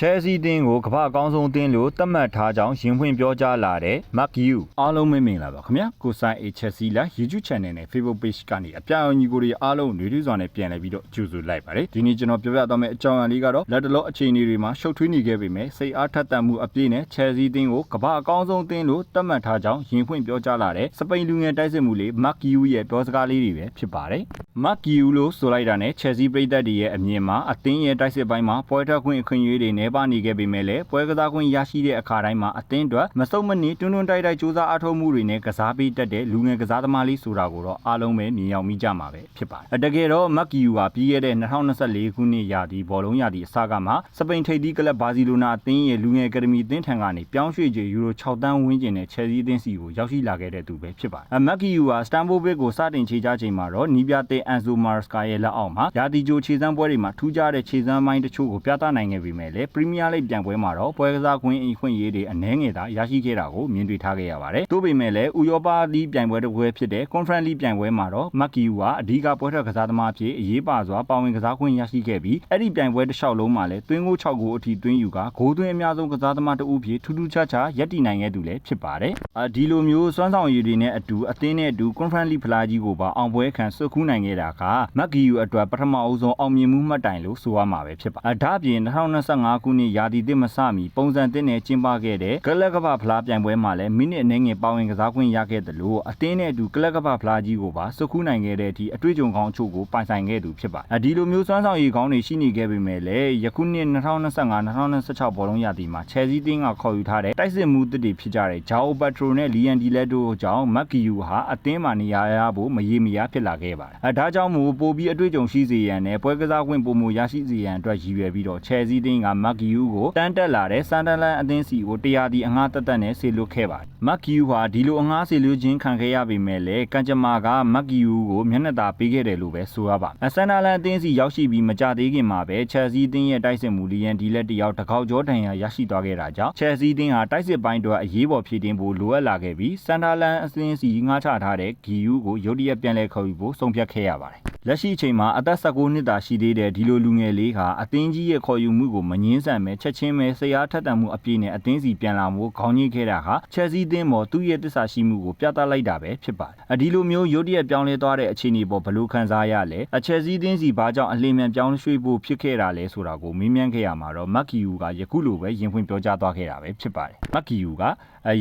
ချဲစီတင်းကိုကမ္ဘာအကောင်းဆုံးအသင်းလို့သတ်မှတ်ထားကြောင်းရင်ဖွင့်ပြောကြားလာတဲ့ Mark Yu အားလုံးမင်္ဂလာပါခင်ဗျာကိုဆိုင်အေချဲစီလာ YouTube Channel နဲ့ Facebook Page ကနေအပြောင်ညီကိုတွေအားလုံးနေထူးစွာနဲ့ပြန်လည်ပြီးတော့ကြိုဆိုလိုက်ပါတယ်ဒီနေ့ကျွန်တော်ပြောပြသွားမယ့်အကြောင်းအရာလေးကတော့လက်တလောအခြေအနေတွေမှာရှုပ်ထွေးနေခဲ့ပေမဲ့စိတ်အားထက်သန်မှုအပြည့်နဲ့ချဲစီတင်းကိုကမ္ဘာအကောင်းဆုံးအသင်းလို့သတ်မှတ်ထားကြောင်းရင်ဖွင့်ပြောကြားလာတဲ့စပိန်လူငယ်တိုက်စစ်မှုလေး Mark Yu ရဲ့ပြောစကားလေးတွေပဲဖြစ်ပါတယ် Mark Yu လို့ဆိုလိုက်တာနဲ့ Chelsea ပြည်သက်တွေရဲ့အမြင်မှာအသင်းရဲ့တိုက်စစ်ပိုင်းမှာပွဲထွက်ခွင့်အခွင့်အရေးတွေနှဲပါနေခဲ့ပေမဲ့လည်းပွဲကစားခွင့်ရရှိတဲ့အခါတိုင်းမှာအသင်းအတွက်မစုံမနစ်တွန်းတွန်းတိုက်တိုက်စူးစမ်းအားထုတ်မှုတွေနဲ့ကစားပေးတတ်တဲ့လူငယ်ကစားသမားလေးဆိုတာကိုတော့အားလုံးပဲမြင်ရောက်မိကြမှာပဲဖြစ်ပါတယ်အတကယ်တော့ Mark Yu ဟာပြီးခဲ့တဲ့2024ခုနှစ်ရာသီဘောလုံးရာသီအစကမှစပိန်ထိပ်သီးကလပ်ဘာစီလိုနာအသင်းရဲ့လူငယ်အကယ်ဒမီအသင်းထံကနေပြောင်းရွှေ့ခြင်းယူရို6တန်းဝန်းကျင်နဲ့ Chelsea အသင်းစီကိုရောက်ရှိလာခဲ့တဲ့သူပဲဖြစ်ပါတယ်အ Mark Yu ဟာ Stamford Bridge ကိုစတင်ခြေချချိန်မှာတော့နီးပြတဲ့ Enzo Maresca ရဲ့လက်အောက်မှာရာသီကြိုခြေစမ်းပွဲတွေမှာထူးခြားတဲ့ခြေစမ်းပိုင်းတချို့ကိုပြသနိုင်ခဲ့ပေမဲ့လည်း Premier League ပြိုင်ပွဲမှာတော့ပွဲကစားခွင့်အခွင့်အရေးတွေအနည်းငယ်သာရရှိခဲ့တာကိုမြင်တွေ့ထားခဲ့ရပါတယ်။သို့ပေမဲ့လည်းဥရောပလီပြိုင်ပွဲတစ်ပွဲဖြစ်တဲ့ Conference League ပြိုင်ပွဲမှာတော့ Mark Yu ဟာအဓိကပွဲထွက်ကစားသမားအဖြစ်အရေးပါစွာပါဝင်ကစားခွင့်ရရှိခဲ့ပြီးအဲ့ဒီပြိုင်ပွဲတစ်လျှောက်လုံးမှာလည်းသွင်းဂိုး6ဂိုးအထိသွင်းယူကဂိုးသွင်းအများဆုံးကစားသမားတစ်ဦးဖြစ်ထူးထူးခြားခြားရပ်တည်နိုင်ခဲ့သူလည်းဖြစ်ပါတယ်။အာဒီလိုမျိုးစွမ်းဆောင်ရည်တွေနဲ့အတူအသင်းနဲ့အတူ Conference League ဖလားကြီးကိုပါအောင်ပွဲခံဆွတ်ခူးနိုင်ခဲ့တာက Mark Yu အတွက်ပထမအဦးဆုံးအောင်မြင်မှုမှတ်တိုင်လို့ဆိုရမှာပဲဖြစ်ပါ။အဒါ့အပြင်2025ခုနှစ်ရာသီသစ်မစမီပုံစံသစ်နဲ့ကျင်းပခဲ့တဲ့ကလပ်ကပ္ပဖလားပြိုင်ပွဲမှာလည်းမိနစ်အနည်းငယ်ပါဝင်ကစားခွင့်ရခဲ့တယ်လို့အသင်းနဲ့အတူကလပ်ကပ္ပဖလားကြီးကိုပါဆွတ်ခူးနိုင်ခဲ့တဲ့အထိအတွေ့အကြုံကောင်းအချို့ကိုပိုင်ဆိုင်ခဲ့သူဖြစ်ပါတယ်။ဒီလိုမျိုးစွမ်းဆောင်ရည်ကောင်းတွေရှိနေခဲ့ပေမဲ့လည်းယခုနှစ်2025-2026ဘောလုံးရာသီမှာ Chelsea တင်းကခေါ်ယူထားတဲ့တိုက်စစ်မှုသစ်တွေဖြစ်ကြတဲ့ Joao Pedro နဲ့ Liam Delap တို့ကြောင့် Mark Yu ဟာအသင်းမှာနေရာရဖို့မရေမရာဖြစ်လာခဲ့ပါတယ်။အဲဒါကြောင့်မို့ပိုပြီးအတွေ့အကြုံရှိစေရန်နဲ့ပွဲကစားခွင့်ပုံမရရှိစေရန်အတွက်ရည်ရွယ်ပြီးတော့ Chelsea တင်းက Mark Yu ကိုတန်းတက်လာတဲ့ Sunderland အသင်းစီကိုတရားဒီအငှားတက်တက်နဲ့ဆေလွတ်ခဲ့ပါတယ်။ Mark Yu ဟာဒီလိုအငှားဆေလွတ်ခြင်းခံခဲ့ရပေမဲ့လည်းကံကြမ္မာက Mark Yu ကိုမျက်နှာသာပေးခဲ့တယ်လို့ပဲဆိုရပါမယ်။ Sunderland အသင်းစီရောက်ရှိပြီးမကြသေးခင်မှာပဲ Chelsea အသင်းရဲ့တိုက်စစ်မှုလီယန်ဒီလက်တယောက်တကောက်ကျောဒဏ်ရာရရှိသွားခဲ့တာကြောင့် Chelsea အသင်းဟာတိုက်စစ်ပိုင်းအတွက်အရေးပေါ်ဖြည့်တင်းဖို့လိုအပ်လာခဲ့ပြီး Sunderland အသင်းစီငှားချထားတဲ့ Giu ကိုရုတ်တရက်ပြန်လည်ခေါ်ယူဖို့ဆုံးဖြတ်ခဲ့ရပါတယ်။ လက်ရှိအချိန်မှာအသက်19နှစ်သာရှိသေးတဲ့ဒီလိုလူငယ်လေးဟာအသင်းကြီးရဲ့ခေါ်ယူမှုကိုမငင်းဆန်ပဲချက်ချင်းပဲဆရာထက်သန်မှုအပြည့်နဲ့အသင်းစီပြန်လာမှုခေါင်းကြီးခဲ့တာဟာ Chelsea အသင်းပေါ်သူ့ရဲ့တစ္ဆာရှိမှုကိုပြသလိုက်တာပဲဖြစ်ပါတယ်။ဒီလိုမျိုးရုတ်တရက်ပြောင်းလဲသွားတဲ့အခြေအနေပေါ်ဘယ်လိုခံစားရလဲ။ Chelsea အသင်းစီဘာကြောင့်အလင်းမြန်ပြောင်းရွှေ့ဖို့ဖြစ်ခဲ့တာလဲဆိုတာကိုမေးမြန်းခဲ့ရမှာတော့ Mark Yu ကယခုလိုပဲရင်ဖွင့်ပြောကြားသွားခဲ့တာပဲဖြစ်ပါတယ်။ Mark Yu က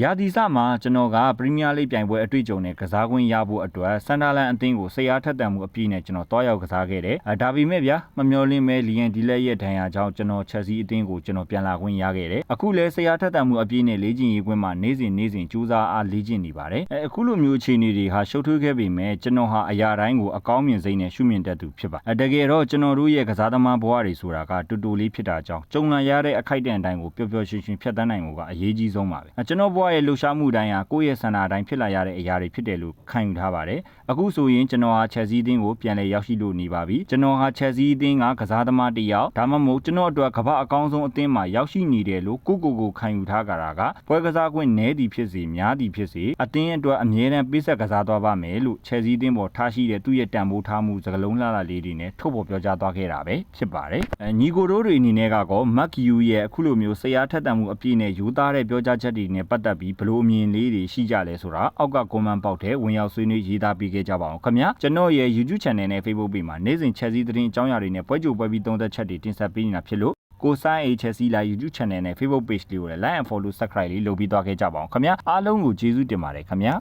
ရာသီစမှာကျွန်တော်ကပရီးမီးယားလိပြိုင်ပွဲအတွေ့အကြုံနဲ့ကစားခွင့်ရဖို့အတွက်ဆန်ဒါလန်အသင်းကိုဆရာထက်သန်မှုအပြည့်နဲ့ကျွန်တော်တွားရောက်ကစားခဲ့တယ်။ဒါပေမဲ့ဗျာမမျော်လင့်မဲ့လီယန်ဒီလက်ရဲ့ဒဏ်ရာကြောင့်ကျွန်တော်ချက်စီအသင်းကိုကျွန်တော်ပြန်လာခွင့်ရခဲ့တယ်။အခုလဲဆရာထက်သန်မှုအပြည့်နဲ့လေ့ကျင့်ရေးကွင်းမှာနေ့စဉ်နေ့စဉ်ကြိုးစားအားလေ့ကျင့်နေပါတယ်။အဲအခုလိုမျိုးအခြေအနေတွေဟာရှုပ်ထွေးခဲ့ပေမဲ့ကျွန်တော်ဟာအရာတိုင်းကိုအကောင်းမြင်စိတ်နဲ့ရှုမြင်တတ်သူဖြစ်ပါ။တကယ်တော့ကျွန်တော်တို့ရဲ့ကစားသမားဘဝတွေဆိုတာကတူတူလေးဖြစ်တာကြောင့်ကြုံလာရတဲ့အခိုက်အတန့်တိုင်းကိုပျော်ပျော်ရွှင်ရွှင်ဖြတ်သန်းနိုင်ဖို့ကအရေးကြီးဆုံးပါပဲ။ကျွန်တော်ဘဝရဲ့လှူရှားမှုတိုင်းဟာကိုယ့်ရဲ့ဆန္ဒအတိုင်းဖြစ်လာရတဲ့အရာတွေဖြစ်တယ်လို့ခံယူထားပါတယ်။အခုဆိုရင်ကျွန်တော်ဟာချက်စီးတင်းကိုပြန်လည်ရောက်ရှိလို့နေပါပြီ။ကျွန်တော်ဟာချက်စီးတင်းကကစားသမားတစ်ယောက်ဒါမှမဟုတ်ကျွန်တော်အတွက်ကမ္ဘာအကောင်းဆုံးအသင်းမှာရောက်ရှိနေတယ်လို့ကိုကိုကိုခံယူထားကြတာကပွဲကစားခွင့်နည်းသည်ဖြစ်စေများသည်ဖြစ်စေအသင်းအတွက်အမြဲတမ်းပေးဆက်ကစားသွားပါမယ်လို့ချက်စီးတင်းပေါ်ထားရှိတဲ့သူ့ရဲ့တန်ဖိုးထားမှုစကလုံးလှလှလေးတွေနဲ့ထုတ်ဖော်ပြောကြားသွားခဲ့တာပဲဖြစ်ပါတယ်။အဲညီကိုတို့တွေအနေနဲ့ကတော့ Mark Yu ရဲ့အခုလိုမျိုးဆရာထက်တန်မှုအပြည့်နဲ့ယူသားတဲ့ပြောကြားချက်တွေနဲ့ပတ်သက်ပြီးဘလို့အမြင်လေးတွေရှိကြလဲဆိုတာအောက်က comment ပေါက်ထဲဝင်ရောက်ဆွေးနွေးရေးသားပေးခဲ့ကြပါအောင်ခင်ဗျာကျွန်တော်ရဲ့ YouTube channel နဲ့ Facebook page မှာနေ့စဉ်ချက်စီးသတင်းအကြောင်းအရာတွေနဲ့ပွဲကြိုပွဲပြီးသုံးသက်ချက်တွေတင်ဆက်ပေးနေတာဖြစ်လို့ကိုဆိုင် HSC လာ YouTube channel နဲ့ Facebook page လေးကိုလည်း like and follow subscribe လေးလုပ်ပြီးသွားခဲ့ကြပါအောင်ခင်ဗျာအားလုံးကိုကျေးဇူးတင်ပါတယ်ခင်ဗျာ